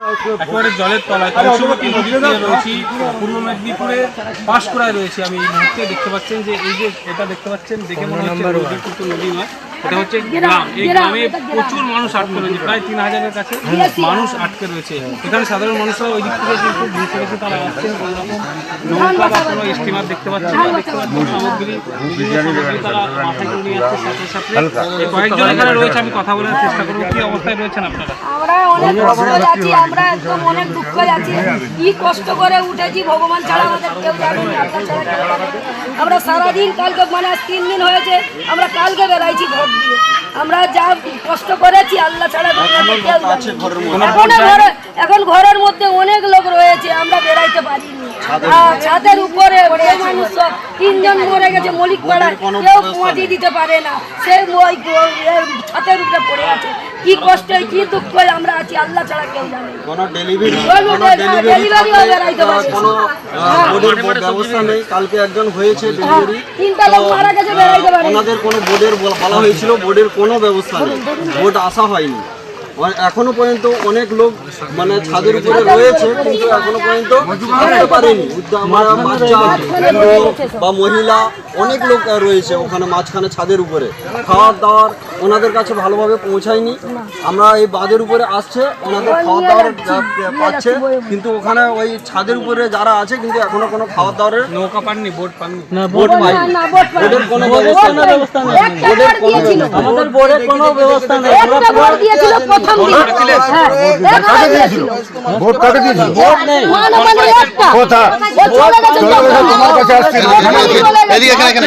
একেবারে জলের তলায়। কংসবতী রয়েছি পূর্ব মেদিনীপুরে পাঁশকুড়ায় রয়েছি আমি এই মুহূর্তে। দেখতে পাচ্ছেন যে এই যে এটা দেখতে পাচ্ছেন দেখে মনে হচ্ছে নদী কিন্তু নদী নয়। এটা হচ্ছে গ্রাম। এই গ্রামে প্রচুর মানুষ আটকে রয়েছে প্রায় তিন হাজারের কাছে মানুষ আটকে রয়েছে। এখানে সাধারণ মানুষরা ওই দিক থেকে কিন্তু তারা কোনো রকম নৌকা বা কোনো স্টিমার দেখতে পাচ্ছেন না। দেখতে পাচ্ছেন সামগ্রী। তারা মাথায় করে নিয়ে আসছে সাথে সাথে। কয়েকজন এখানে রয়েছে আমি কথা বলার চেষ্টা করব। কি অবস্থায় রয়েছেন আপনারা? আমরা অনেক কষ্ট যাচ্ছি আমরা একদম অনেক দুঃখ যাচ্ছি। কি কষ্ট করে উঠেছি ভগবান ছাড়া আমাদের কেউ জানে না। আল্লাহ ছাড়া কেউ জানে না। আমরা সারাদিন কালকে মানে তিন দিন হয়েছে আমরা কালকে বেড়াইছি ঘর আমরা যা কষ্ট করেছি আল্লাহ ছাড়া এখন ঘরের মধ্যে অনেক লোক রয়েছে আমরা বেড়াইতে পারিনি। ছাদের উপরে। মানুষ সব তিনজন মরে গেছে মলিক পাড়ায়। কেউ পৌঁছে দিতে পারে না। সে ওই ছাদের উপরে পড়ে আছে। কি কষ্ট কি দুঃখ আমরা আছি আল্লাহ ছাড়া কেউ জানে। কোনো ডেলিভারি ডেলিভারিও বেড়াইতে পারছে আহ, বোর্ডের ব্যবস্থা নেই। কালকে একজন হয়েছে ডেলিভারি তিনটা লোক মারা গেছে বেড়াইতে পারে ওনাদের কোনো বোর্ডের বল- হয়েছিল বোর্ডের কোনো ব্যবস্থা নেই। বোর্ড আসা হয়নি। এখনও পর্যন্ত অনেক লোক মানে ছাদের উপরে রয়েছে, কিন্তু এখনও পর্যন্ত আসতে পারেনি। বাচ্চা বা মহিলা, অনেক লোক রয়েছে ওখানে মাঝখানে ছাদের উপরে। খাওয়ার দাওয়ার ওনাদের কাছে ভালোভাবে পৌঁছায়নি। আমরা এই বাঁধের উপরে আসছে ওনাদের খাওয়া দাওয়ার পাচ্ছে কিন্তু ওখানে ওই ছাদের উপরে যারা আছে কিন্তু এখনও কোনো খাওয়া দাওয়ারের নৌকা পাননি বোট পাননি। পাইনি বোট পায় বোর্ডের কোনো ব্যবস্থা নেই। বার দিয়েছিল আমাদের বোর্ডের কোনো ব্যবস্থা নেই। দিয়েছিল প্রথম দিন। হ্যাঁ। দিয়েছিল? ভোট দিয়েছিল? মানে মানে একটা। কোথা ও চলে গেছে তোমার কাছে আসছিল। এদিকে, এখানে, এখানে।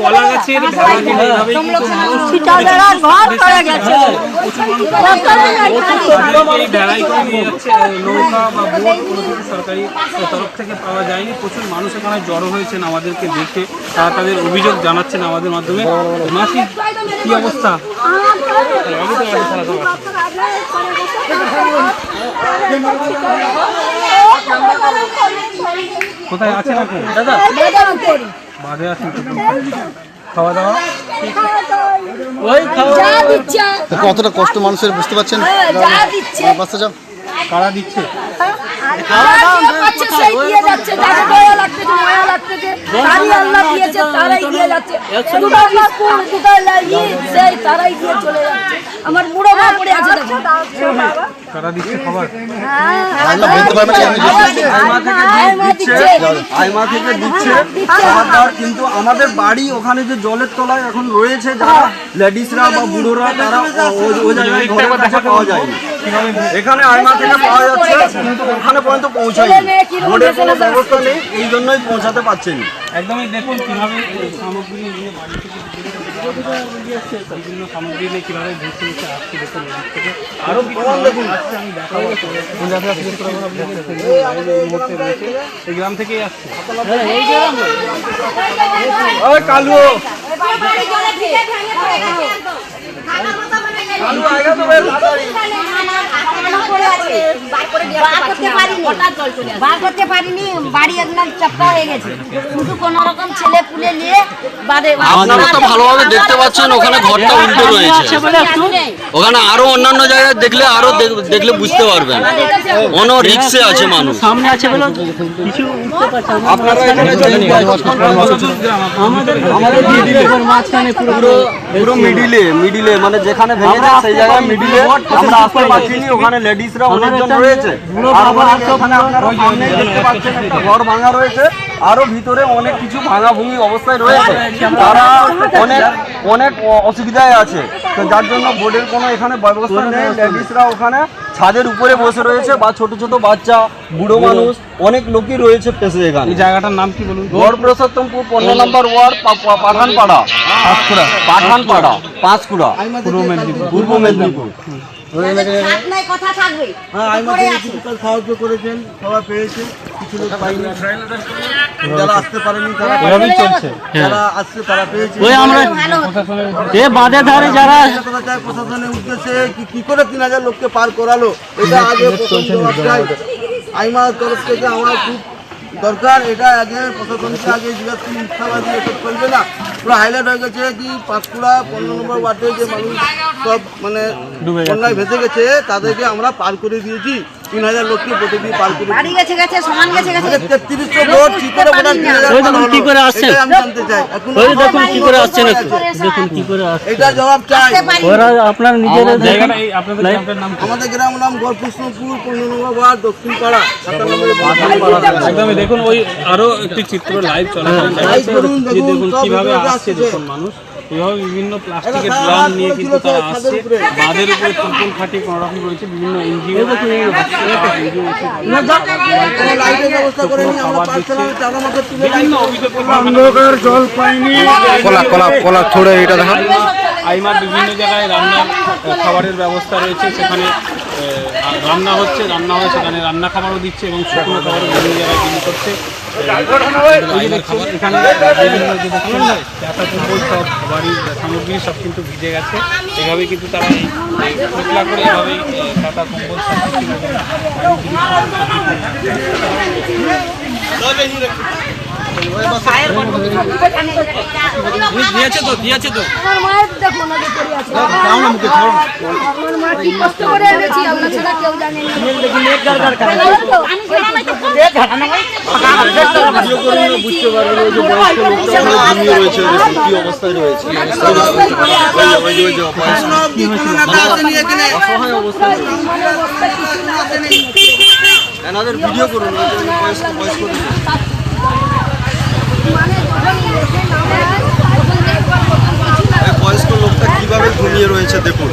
কলা গাছের সরকারি তরফ থেকে পাওয়া যায়নি। প্রচুর মানুষ এখানে জড়ো হয়েছেন আমাদেরকে দেখে। তারা তাদের অভিযোগ জানাচ্ছেন আমাদের মাধ্যমে। মাসি কি অবস্থা? কোথায় আছেন এখন দাদা বাদে আছেন খাওয়া দাওয়া? যা দিচ্ছে। কতটা কষ্ট মানুষের বুঝতে পারছেন? হ্যাঁ, যা দিচ্ছে। বাসে যাও কারা দিচ্ছে? আমার বুড়ো মা পড়ে আছে দিচ্ছে খবর? থেকে দিচ্ছে। কিন্তু আমাদের বাড়ি ওখানে যে জলের তলায় এখন রয়েছে যারা লেডিসরা বা বুড়োরা তারা ও- ওই জায়গায় পাওয়া যায়নি এখানে আইমা থেকে পাওয়া যাচ্ছে কিন্তু ওখানে পর্যন্ত পৌঁছায়নি। বোর্ডের কোনো ব্যবস্থা নেই এই জন্যই পৌঁছাতে পারছেনি। একদমই দেখুন কীভাবে সামগ্রী নিয়ে বাড়ি থেকে বিভিন্ন সামগ্রী নিয়ে কীভাবে আসছে দেখুন এদিক থেকে। আরও প্রমাণ দেখুন। আমি দেখাবো। এই মুহূর্তে রয়েছে এই গ্রাম থেকেই আসছে। কালু। বার করতে পারিনি। বাড়ি একদম চাপা হয়ে গেছে। শুধু কোন রকম ছেলে পুলে নিয়ে বাদে আপনারা তো ভালোভাবে দেখতে পাচ্ছেন ওখানে ঘরটা উল্টো রয়েছে। ওখানে আরও অন্যান্য জায়গায় দেখলে আরও দেখলে বুঝতে পারবেন। অন্য রিক্সে আছে মানুষ। সামনে আছে বলে কিছু উঠতে পারছে আপনারা এখানে প্রচুর গ্রাম আমাদের মিডিলে মাঝখানে পুরো পুরো পুরো মিডিলে মিডিলে মানে যেখানে সেই জায়গায় মিডিলে আমরা আসতে ওখানে লেডিসরা অনেকজন রয়েছে। আর ওখানে ওখানে আপনারা সামনেই দেখতে পাচ্ছেন একটা ঘর ভাঙা রয়েছে আরও ভিতরে অনেক কিছু ভাঙা ভুঙি অবস্থায় রয়েছে। তারা অনেক অনেক অসুবিধায় আছে। যার জন্য বোর্ডের কোনো এখানে ব্যবস্থা নেই লেডিসরা ওখানে ছাদের উপরে বসে রয়েছে বা ছোট ছোট বাচ্চা বুড়ো মানুষ অনেক লোকই রয়েছে পেশে এখানে। এই জায়গাটার নাম কি বলুন? গড় পুরুষোত্তমপুর পনেরো নম্বর ওয়ার্ড পাঠানপাড়া। পাঁচকুড়া। পাঠানপাড়া পাঁচকুড়া। পূর্ব মেদিনীপুর। পূর্ব মেদিনীপুর। থাক নাই কথা থাকবে। হ্যাঁ সাহায্য করেছেন সবাই পেয়েছে কিছু কিছু লোক পাইনি যারা আসতে পারেনি তারা এভাবেই চলছে। যারা আসছে তারা পেয়েছে। ওই আমরা এ বাঁধে ধারে যারা চায় প্রশাসনের উদ্দেশ্যে কি করে তিন হাজার লোককে পার করালো এটা আগে প্রথম জবাব চাই। আইমার তরফ থেকে আমার খুব দরকার এটা আগে প্রশাসনকে আগে জিজ্ঞাসা মিথ্যাবাদী এসব চলবে না। পুরো হাইলাইট হয়ে গেছে কি পাঁচকুড়া পনেরো নম্বর ওয়ার্ডে যে মানুষ সব মানে বন্যায় ভেসে গেছে তাদেরকে আমরা পার করে দিয়েছি। তিন হাজার লোককে প্রতি পার করে বাড়ি গেছে গেছে সমান গেছে গেছে। তেত্রিশশো ভোট কি করে ভোটার তিন হাজার দেখুন কি করে আসছেন। আমি জানতে চাই। এখন ওই দেখুন কি করে আসছেন দেখুন কি করে আসছে এটা জবাব চাই। ওরা আপনার নিজেরা দেখুন। জায়গাটা এই আপনাদের গ্রামের নাম আমাদের গ্রাম নাম গড়কৃষ্ণপুর পনেরো দক্ষিণ পাড়া একদমই দেখুন ওই আরও একটি চিত্র লাইভ চলাকালীন দেখা যাচ্ছে দেখুন, কীভাবে আসছে আসছে। দেখুন মানুষ। এভাবে বিভিন্ন প্লাস্টিকের ড্রাম নিয়ে কিন্তু তারা আসছে। বাঁধের উপরে তুলতুল খাটি কোনোরকম রয়েছে বিভিন্ন এনজিও বিভিন্ন অভিযোগ কলা কলা কলা ছোড়ে এটা দেখা আইমার বিভিন্ন জায়গায় রান্নার খাবারের ব্যবস্থা রয়েছে সেখানে রান্না হচ্ছে, রান্না হয়, সেখানে রান্না খাবারও দিচ্ছে এবং শুকনো খাবারও বিভিন্ন জায়গায় বিলি করছে। সব বাড়ির সামগ্রী সব কিন্তু ভিজে গেছে। এভাবে কিন্তু তারা এই খোকলা করে এভাবেই চাটা, কম্বল, সব কিছু। না বুঝতে পারবেন ওই যে অবস্থায় রয়েছে ওই অসহায় অবস্থায় এনাদের ভিডিও করুন বয়স্ক বয়স্ক বয়স্ক লোকটা কীভাবে ঘুমিয়ে রয়েছে দেখুন।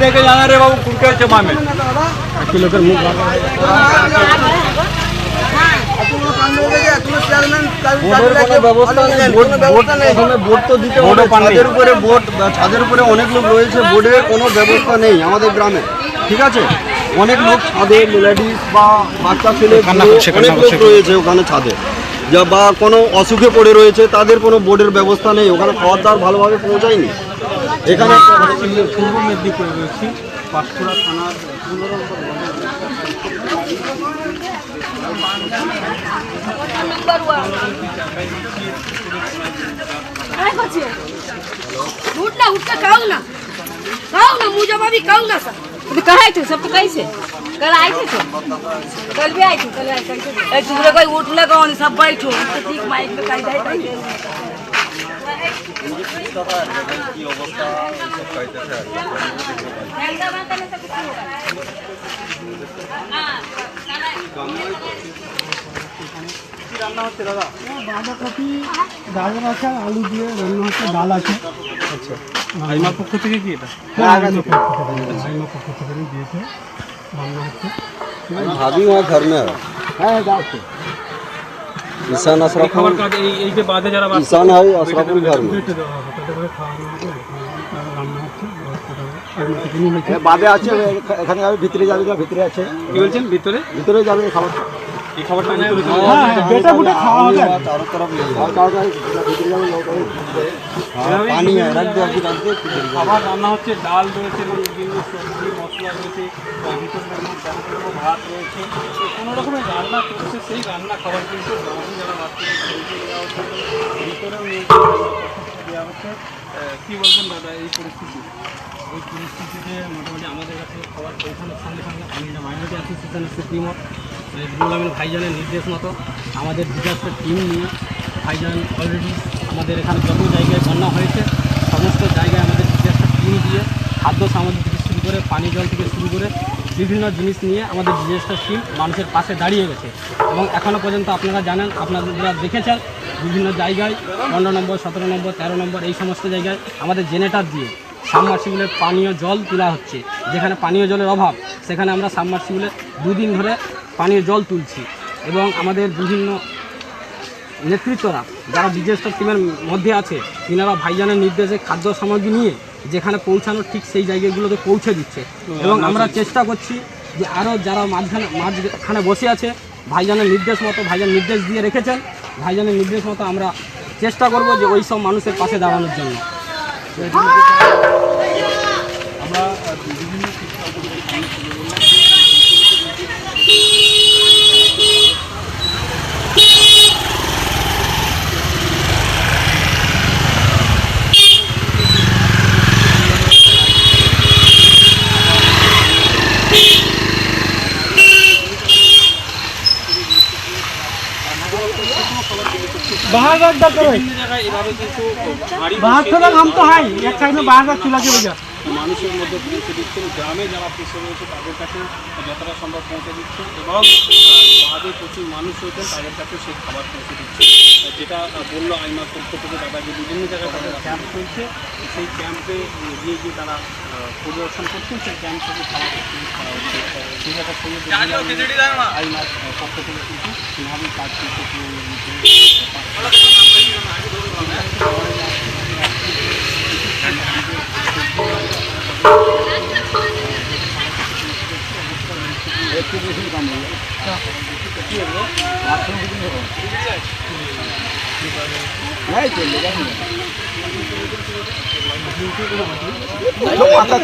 দেখে জানা রে বাবু কুড়কে হচ্ছে মামে লোকের মুখ এখনও কাণ্ড এখনও চেয়ারম্যান ছাদের উপরে বোট ছাদের উপরে অনেক লোক রয়েছে। বোর্ডের কোনো ব্যবস্থা নেই আমাদের গ্রামে। ঠিক আছে? অনেক লোক ছাদে লেডিস বা বাচ্চা ছেলে অনেক লোক রয়েছে ওখানে ছাদে। যা বা কোনো অসুখে পড়ে রয়েছে তাদের কোনো বোর্ডের ব্যবস্থা নেই। ওখানে খাওয়ার দাওয়ার ভালোভাবে পৌঁছায়নি এখানে পূর্ব মেদিনীপুরে রয়েছি পাঁশকুড়া থানার ઉઠના ઉઠના કાવ ના કાવ ના મુજબ આવી કાવ ના સર તો કહાય છે સબ તો કઈ છે कल आई थी तो कल भी आई थी कल आई थी एक दूसरे कोई उठ लगा उन सब बैठो तो ठीक माइक में कहीं जाए कहीं जाए दे दे আইমার পক্ষ থেকে কি এটা भाभी वहाँ घर में है ईशान अशरफ খাবার কাজ এই এই যে বাদে যারা বাস ईशान है अशरफुल घर में হ্যাঁ, বাদে আছে এখানে যাবে ভিতরে যাবে ভিতরে আছে। কি বলছেন ভিতরে? ভিতরে যাবে খাবার এই খাবারটা হ্যাঁ, হ্যাঁ, বেটা খাওয়া হবে। তরফ ভিতরে পানি খাবার রান্না হচ্ছে ডাল রয়েছে এবং বিভিন্ন সবজি মশলা রয়েছে ভাত রয়েছে। রকমের রান্না সেই রান্না খাবার কিন্তু যারা নিয়ে কি বলবেন দাদা এই পরিস্থিতি? এই পরিস্থিতিতে মোটামুটি আমাদের কাছে খবর পৌঁছানোর সঙ্গে সঙ্গে আমি একটা মাইনরিটি অ্যাসোসিয়েশনের সুপ্রিমো রুল আমিন ভাইজানের নির্দেশ মতো আমাদের ডিজাস্টার টিম নিয়ে ভাইজান অলরেডি আমাদের এখানে যত জায়গায় বন্যা হয়েছে, সমস্ত জায়গায় আমাদের ডিজাস্টার টিম দিয়ে খাদ্য সামগ্রী থেকে শুরু করে পানি জল থেকে শুরু করে বিভিন্ন জিনিস নিয়ে আমাদের ডিজাস্টার টিম মানুষের পাশে দাঁড়িয়ে গেছে। এবং এখনও পর্যন্ত আপনারা জানেন, আপনারা দেখেছেন বিভিন্ন জায়গায়, পনেরো নম্বর, সতেরো নম্বর, তেরো নম্বর, এই সমস্ত জায়গায় আমাদের জেনেটার দিয়ে সাবমার্সিবলের পানীয় জল তোলা হচ্ছে। যেখানে পানীয় জলের অভাব, সেখানে আমরা সাবমার্সিবলে দুদিন ধরে পানীয় জল তুলছি এবং আমাদের বিভিন্ন নেতৃত্বরা, যারা ডিজাস্টার টিমের মধ্যে আছে, তিনারা ভাইজানের নির্দেশে খাদ্য সামগ্রী নিয়ে যেখানে পৌঁছানোর ঠিক সেই জায়গাগুলোতে পৌঁছে দিচ্ছে। এবং আমরা চেষ্টা করছি যে আরও যারা মাঝখানে মাঝখানে বসে আছে, ভাইজানের নির্দেশ মতো, ভাইজান নির্দেশ দিয়ে রেখেছেন ভাইজানের নির্দেশ মতো আমরা চেষ্টা করব যে ওই সব মানুষের পাশে দাঁড়ানোর জন্য আমরা আহ, বিভিন্ন শিক্ষা উপদেশ দিচ্ছি, বললাম। বিভিন্ন সাইড এভাবে কিন্তু হাঁড়ি বসিয়ে মানুষের মধ্যে পৌঁছে দিচ্ছেন গ্রামে যারা পিছিয়ে রয়েছে তাদের কাছে যতটা সম্ভব পৌঁছে দিচ্ছেন এবং বাদে প্রচুর মানুষ রয়েছেন তাদের কাছে সেই খাবার পৌঁছে দিচ্ছে। যেটা বলল আইমার পক্ষ থেকে তারা যে বিভিন্ন জায়গায় তাদের ক্যাম্প চলছে। সেই ক্যাম্পে গিয়ে গিয়ে তারা পরিদর্শন করছেন সেই ক্যাম্প থেকে খাবার আইমার পক্ষ থেকে কিন্তু সেভাবে কাজ করতে মাথা